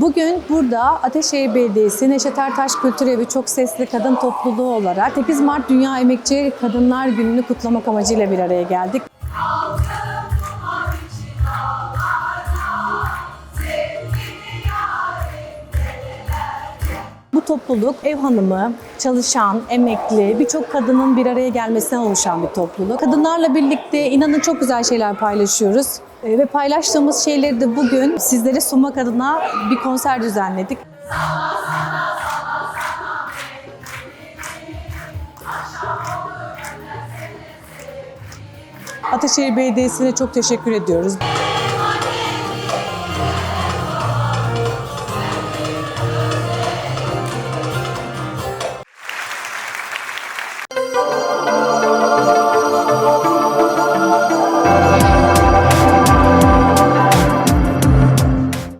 Bugün burada Ateşehir Belediyesi Neşet Ertaş Kültür Evi Çok Sesli Kadın Topluluğu olarak 8 Mart Dünya Emekçi Kadınlar Günü'nü kutlamak amacıyla bir araya geldik. Bu topluluk ev hanımı, çalışan, emekli, birçok kadının bir araya gelmesinden oluşan bir topluluk. Kadınlarla birlikte inanın çok güzel şeyler paylaşıyoruz. Ee, Ve paylaştığımız şeyleri de bugün sizlere sunmak adına bir konser düzenledik. Ataşehir Belediyesi'ne çok teşekkür ediyoruz.